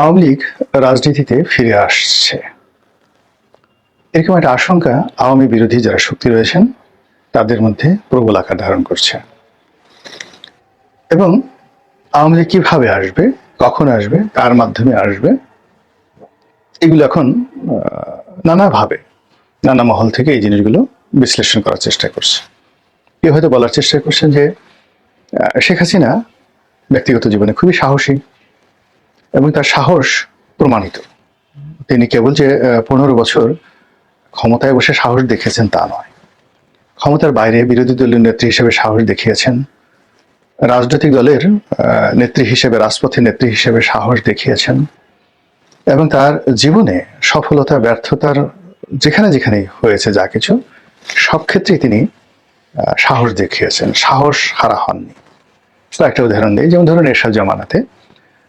আওয়ামী লীগ রাজনীতিতে ফিরে আসছে। এরকম একটা আশঙ্কা আওয়ামী বিরোধী যারা শক্তি রয়েছেন, তাদের মধ্যে প্রবল আকার ধারণ করছে। এবং আওয়ামী লীগ কীভাবে আসবে, কখন আসবে, কার মাধ্যমে আসবে, এগুলো এখন নানাভাবে, নানা মহল থেকে এই জিনিসগুলো বিশ্লেষণ করার চেষ্টা করছে। কেউ হয়তো বলার চেষ্টা করছেন যে শেখ হাসিনা ব্যক্তিগত জীবনে খুবই সাহসী এবং তার সাহস প্রমাণিত। তিনি কেবল যে পনেরো বছর ক্ষমতায় বসে সাহস দেখিয়েছেন তা নয়। ক্ষমতার বাইরে বিরোধী দলীয় নেত্রী হিসেবে সাহস দেখিয়েছেন। রাজনৈতিক দলের নেত্রী হিসেবে, রাজপথের নেত্রী হিসেবে সাহস দেখিয়েছেন। এবং তার জীবনে সফলতা, ব্যর্থতার যেখানে যেখানে হয়েছে যা কিছু, সব ক্ষেত্রেই তিনি সাহস দেখিয়েছেন। সাহস হারা হননি। একটা উদাহরণ দিই। যেমন ধরুন এরশাদ জামানাতে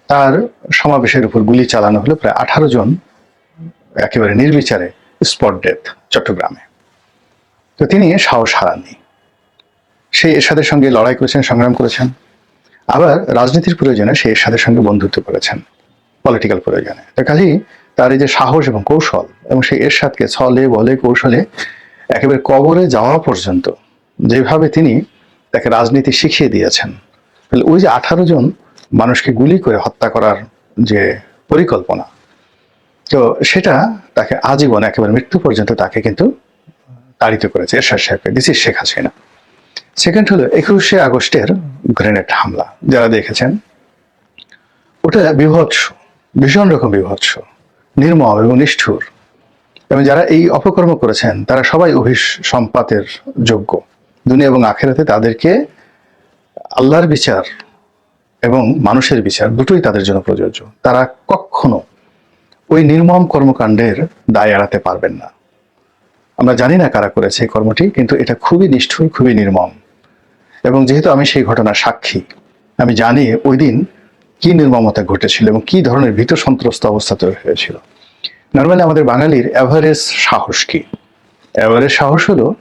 তার সমাবেশের উপর গুলি চালানো হলো প্রায় আঠারো জন একেবারে নির্বিচারে স্পট ডেথ চট্টগ্রামে। তো তিনি সাহস হারাননি। সেই এরশাদের সঙ্গে লড়াই করেছেন, সংগ্রাম করেছেন। আবার রাজনীতির প্রয়োজনে সে এরশাদের সঙ্গে বন্ধুত্ব করেছেন পলিটিক্যাল প্রয়োজনে। তো কাজেই তার এই যে সাহস এবং কৌশল এবং সেই এরশাদকে ছলে, বলে, কৌশলে একেবারে কবরে যাওয়া পর্যন্ত যেভাবে তিনি তাকে রাজনীতি শিখিয়ে দিয়েছেন। তাহলে ওই যে আঠারো জন মানুষকে গুলি করে হত্যা করার যে পরিকল্পনা। তো সেটা তাকে আজীবন একেবারে মৃত্যু পর্যন্ত তাকে কিন্তু তাড়িত করেছে এরশাদ সাহেবকে। ইজ শেখ হাসিনা সেকেন্ড হলো একুশে আগস্টের গ্রেনেড হামলা। যারা দেখেছেন, ওটা বিভৎস, ভীষণ রকম বিভৎস, নির্মম এবং নিষ্ঠুর। এবং যারা এই অপকর্ম করেছেন, তারা সবাই অভিস সম্পাতের যোগ্য। দুনিয়া এবং আখেরাতে তাদেরকে আল্লাহর বিচার এবং মানুষের বিচার দুটোই তাদের জন্য প্রযোজ্য। তারা কখনো ওই নির্মম কর্মকাণ্ডের দায় এড়াতে পারবেন না। আমরা জানি না কারা করেছে এই কর্মটি, কিন্তু এটা খুবই নিষ্ঠুর, খুবই নির্মম। এবং যেহেতু আমি সেই ঘটনার সাক্ষী, আমি জানি ওই দিন কি নির্মমতা ঘটেছিল এবং কি ধরনের ভীত সন্ত্রস্ত অবস্থা তৈরি হয়েছিল। নর্মালি আমাদের বাঙালির অ্যাভারেজ সাহস কি? অ্যাভারেজ সাহস হলো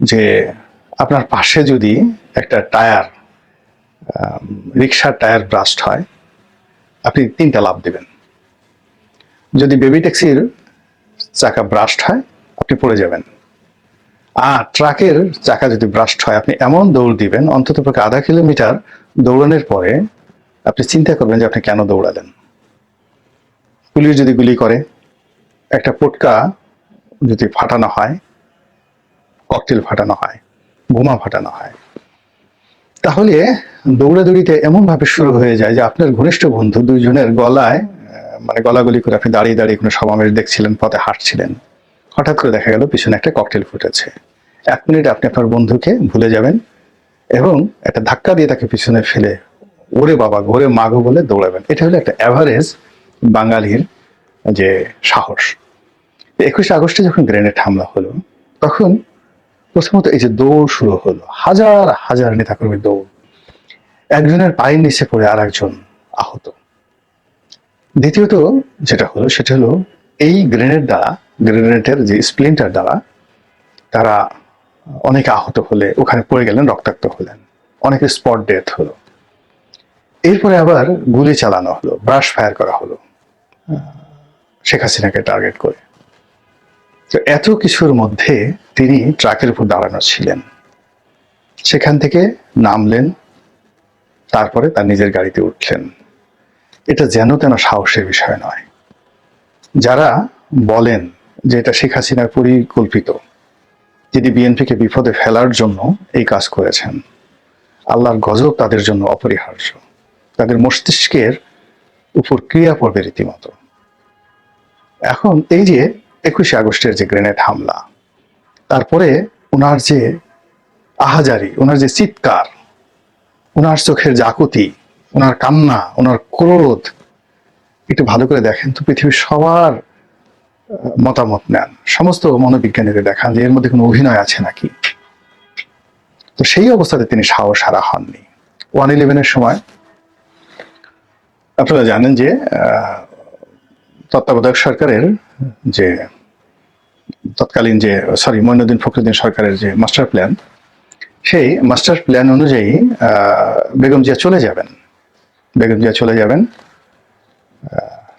যে আপনার পাশে যদি একটা টায়ার রিক্সার টায়ার ব্রাস্ট হয়, আপনি তিনটা লাভ দিবেন। যদি বেবি ট্যাক্সির চাকা ব্রাস্ট হয়, আপনি পড়ে যাবেন। আর ট্রাকের চাকা যদি ব্রাস্ট হয়, আপনি এমন দৌড় দিবেন, অন্তত পক্ষে আধা কিলোমিটার দৌড়ানোর পরে আপনি চিন্তা করবেন যে আপনি কেন দৌড়ালেন। পুলিশ যদি গুলি করে, একটা পটকা যদি ফাটানো হয়, ককটেল ফাটানো হয়, বোমা ফাটানো হয় তাহলে দৌড়াদৌড়িতে এমন ভাবে শুরু হয়ে যায় যে আপনার ঘনিষ্ঠ বন্ধু দুইজনের গলায় মানে গলাগলি করে আপনি দাঁড়িয়ে দাঁড়িয়ে কোনো সমাবেশ দেখছিলেন, পথে হাঁটছিলেন। হঠাৎ করে দেখা গেল পিছনে একটা ককটেল ফুটেছে। এক মিনিট আপনি আপনার বন্ধুকে ভুলে যাবেন এবং একটা ধাক্কা দিয়ে তাকে পিছনে ফেলে ওরে বাবা, ঘোরে মাগো বলে দৌড়াবেন। এটা হলো একটা অ্যাভারেজ বাঙালির, যে সাহস। একুশে আগস্টে যখন গ্রেনেড হামলা হলো, তখন প্রথমত এই যে দৌড় শুরু হলো, হাজার হাজার নেতাকর্মীর দৌড়। একজনের পায়ের নিচে পড়ে আর একজন আহত। দ্বিতীয়ত যেটা হলো, সেটা হলো এই গ্রেনেড দ্বারা গ্রেনেডের যে স্প্লিন্টার দ্বারা, তারা অনেকে আহত হলে ওখানে পড়ে গেলেন, রক্তাক্ত হলেন। অনেকে স্পট ডেথ হলো। এরপরে আবার গুলি চালানো হলো ব্রাশ ফায়ার করা হলো শেখ হাসিনাকে টার্গেট করে। তো এত কিছুর মধ্যে তিনি ট্রাকের উপর দাঁড়ানো ছিলেন। সেখান থেকে নামলেন, তারপরে তার নিজের গাড়িতে উঠলেন। এটা যেন তেন সাহসের বিষয় নয়। যারা বলেন যে এটা শেখ হাসিনার পরিকল্পিত, যিনি বিএনপিকে বিপদে ফেলার জন্য এই কাজ করেছেন, আল্লাহর গজব তাদের জন্য অপরিহার্য। তাদের মস্তিষ্কের উপর ক্রিয়া পড়বে রীতিমতো। এখন এই যে একুশে আগস্টের যে গ্রেনেড হামলা, তারপরে ওনার যে আহাজারি ওনার যে চিৎকার ওনার চোখের জাকুতি ওনার কান্না ওনার ক্রোধ, একটু ভালো করে দেখেন তো পৃথিবীর সবার মতামত নেন। সমস্ত মনোবিজ্ঞানীদের দেখান যে এর মধ্যে কোনো অভিনয় আছে নাকি। তো সেই অবস্থাতে তিনি সাহস হারা হননি। ওয়ান ইলেভেনের সময় আপনারা জানেন যে তত্ত্বাবধায়ক সরকারের যে তৎকালীন যে সরি মইনুদ্দিন ফখরুদ্দিন সরকারের যে মাস্টার প্ল্যান সেই মাস্টার প্ল্যান অনুযায়ী বেগম জিয়া চলে যাবেন। বেগম জিয়া চলে যাবেন।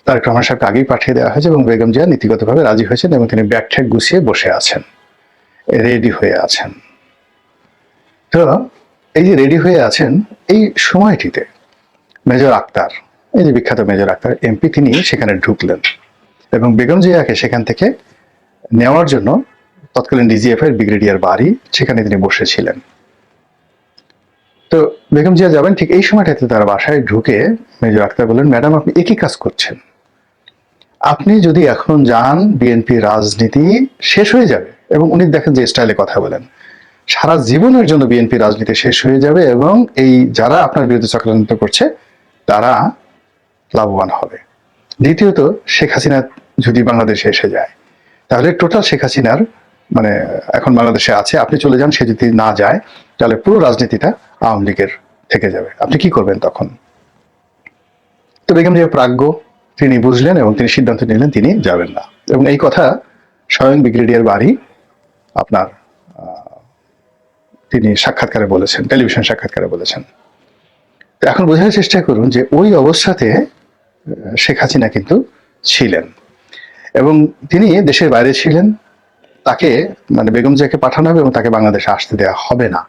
তারেক রহমান সাহেবকে আগেই পাঠিয়ে দেওয়া হয়েছে এবং বেগম জিয়া নীতিগতভাবে রাজি হয়েছেন এবং তিনি ব্যাগ ঠ্যাগ গুছিয়ে বসে আছেন রেডি হয়ে আছেন। তো, এই যে রেডি হয়ে আছেন, এই সময়টিতে মেজর আক্তার, এই যে বিখ্যাত মেজর আক্তার এমপি তিনি সেখানে ঢুকলেন এবং বেগম জিয়াকে সেখান থেকে নেওয়ার জন্য তৎকালীন ডিজিএফ এর ব্রিগেডিয়ার বাড়ি সেখানে তিনি বসেছিলেন। তো বেগম জিয়া যাবেন, ঠিক এই সময়টাতে তার বাসায় ঢুকে মেজর আক্তার বললেন, ম্যাডাম, আপনি একই কাজ করছেন। আপনি যদি এখন যান, বিএনপি রাজনীতি শেষ হয়ে যাবে। এবং উনি দেখেন যে স্টাইলে কথা বলেন। সারা জীবনের জন্য বিএনপি রাজনীতি শেষ হয়ে যাবে এবং এই যারা আপনার বিরুদ্ধে চক্রান্ত করছে, তারা লাভবান হবে। দ্বিতীয়ত, শেখ হাসিনা যদি বাংলাদেশে এসে যায় তাহলে টোটাল শেখ হাসিনার মানে এখন বাংলাদেশে আছে, আপনি চলে যান, সে যদি না যায়, তাহলে পুরো রাজনীতিটা আওয়ামী লীগের থেকে যাবে। আপনি কি করবেন তখন? তো বেগম জিয়া প্রাজ্ঞ, তিনি বুঝলেন এবং তিনি সিদ্ধান্ত নিলেন, তিনি যাবেন না। এবং এই কথা স্বয়ং ব্রিগেডিয়ার বাড়ি আপনার তিনি সাক্ষাৎকারে বলেছেন, টেলিভিশন সাক্ষাৎকারে বলেছেন। এখন বোঝার চেষ্টা করুন যে ওই অবস্থাতে শেখ হাসিনা কিন্তু ছিলেন। এবং তিনি দেশের বাইরে ছিলেন। তাকে মানে বেগম জিয়াকে পাঠানো হবে এবং তাকে বাংলাদেশে আসতে দেওয়া হবে না।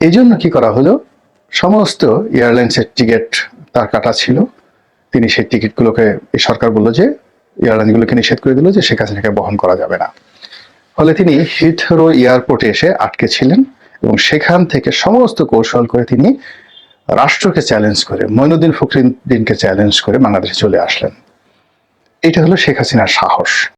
এই জন্য কি করা হলো? সমস্ত এয়ারলাইন্সের টিকিট তার কাটা ছিল। তিনি সেই টিকিটগুলোকে সরকার বলল যে, এয়ারলাইনগুলোকে নিষেধ করে দিল যে, শেখ হাসিনাকে বহন করা যাবে না। ফলে তিনি হিথরো এয়ারপোর্টে এসে আটকে ছিলেন এবং সেখান থেকে সমস্ত কৌশল করে তিনি রাষ্ট্রকে চ্যালেঞ্জ করে, মইনুদ্দিন ফখরুদ্দিনকে চ্যালেঞ্জ করে বাংলাদেশে চলে আসলেন। এটা হলো শেখ হাসিনার সাহস।